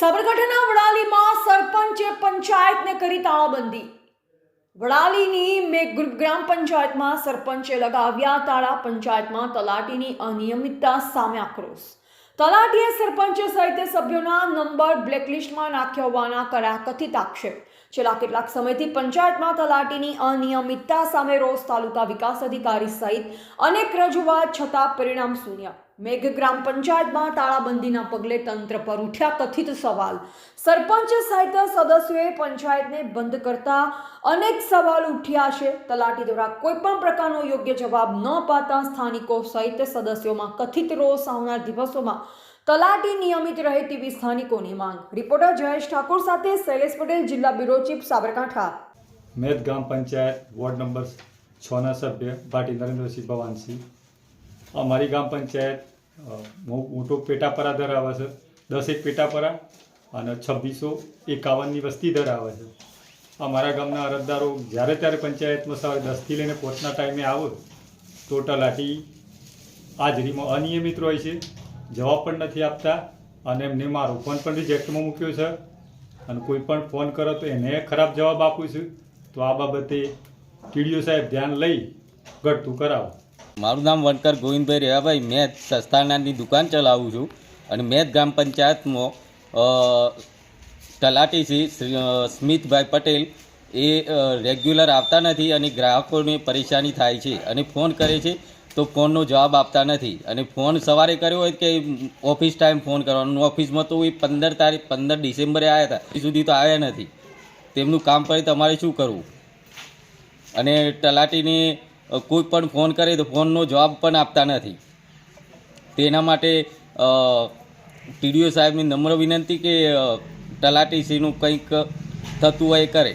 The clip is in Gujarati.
સાબરકાંઠાના વડાલીમાં સરપંચે પંચાયતને કરી તાળાબંધી. વડાલીની ગ્રામ પંચાયતમાં સરપંચે લગાવ્યા તાળા પંચાયતમાં તલાટીની અનિયમિતતા સામે આક્રોશ. તલાટીએ સરપંચ સહિત સભ્યોના નંબર બ્લેકલિસ્ટમાં નાખ્યા હોવાના કર્યા કથિત આક્ષેપ. છેલ્લા કેટલાક સમયથી પંચાયતમાં તલાટીની અનિયમિતતા સામે રોજ તાલુકા વિકાસ અધિકારી સહિત અનેક રજૂઆત છતાં પરિણામ શૂન્ય. મેઘ ગ્રામ પંચાયતમાં તાળાબંધીના પગલે તંત્ર પર ઉઠ્યા કથિત સવાલ. સરપંચ સહિત સદસ્યોએ પંચાયતને બંધ કરતા અનેક સવાલ ઉઠ્યા છે. તલાટી દ્વારા કોઈ પણ પ્રકારનો યોગ્ય જવાબ ન અપાતા સ્થાનિકો સહિત સદસ્યોમાં કથિત રોષ આવનાર દિવસોમાં તલાટી નિયમિત રહે તેવી સ્થાનિકોની માંગ. રિપોર્ટર જયેશ ઠાકોર સાથે શૈલેષ પટેલ, જિલ્લા બ્યુરો ચીફ સાબરકાંઠા. મેદ ગ્રામ પંચાયત વોર્ડ નંબર છના સભ્ય ભાટી નરેન્દ્રસિંહ ભવાનસિંહ. અમારી ગામ પંચાયત મોટો પેટાપરા ધરાવે છે. દસેક પેટાપરા અને છવ્વીસો એકાવનની વસ્તી ધરાવે છે. અમારા ગામના અરજદારો જ્યારે ત્યારે પંચાયતમાં સવારે દસથી લઈને પોચના ટાઈમે આવે તો તલાટી હાજરીમાં અનિયમિત હોય છે, જવાબ પણ નથી આપતા અને એમને મારો ફોન પણ રિજેક્ટમાં મૂક્યો છે અને કોઈ પણ ફોન કરો તો એને ખરાબ જવાબ આપું છું. તો આ બાબતે ટીડીઓ સાહેબ ધ્યાન લઈ ઘટતું કરાવો. મારું નામ વણકર ગોવિંદભાઈ રેવાભાઈ. મેં સસ્તાનાની દુકાન ચલાવું છું અને મેં ગ્રામ પંચાયતમાં તલાટી શ્રી સ્મિતભાઈ પટેલ એ રેગ્યુલર આવતા નથી અને ગ્રાહકોને પરેશાની થાય છે અને ફોન કરે છે તો ફોનનો જવાબ આપતા નથી. અને ફોન સવારે કર્યો હોય કે ઓફિસ ટાઈમ ફોન કરવાનો. ઓફિસમાં તો એ પંદર તારીખ, પંદર ડિસેમ્બરે આવ્યા હતા. સુધી તો આવ્યા નથી. તેમનું કામ પડે તમારે શું કરવું? અને તલાટીને કોઈ પણ ફોન કરે તો ફોનનો જવાબ પણ આપતા નથી. તેના માટે ટીડીઓ સાહેબની નમ્ર વિનંતી કે તલાટીશ્રીનું કંઈક થતું હોય કરે.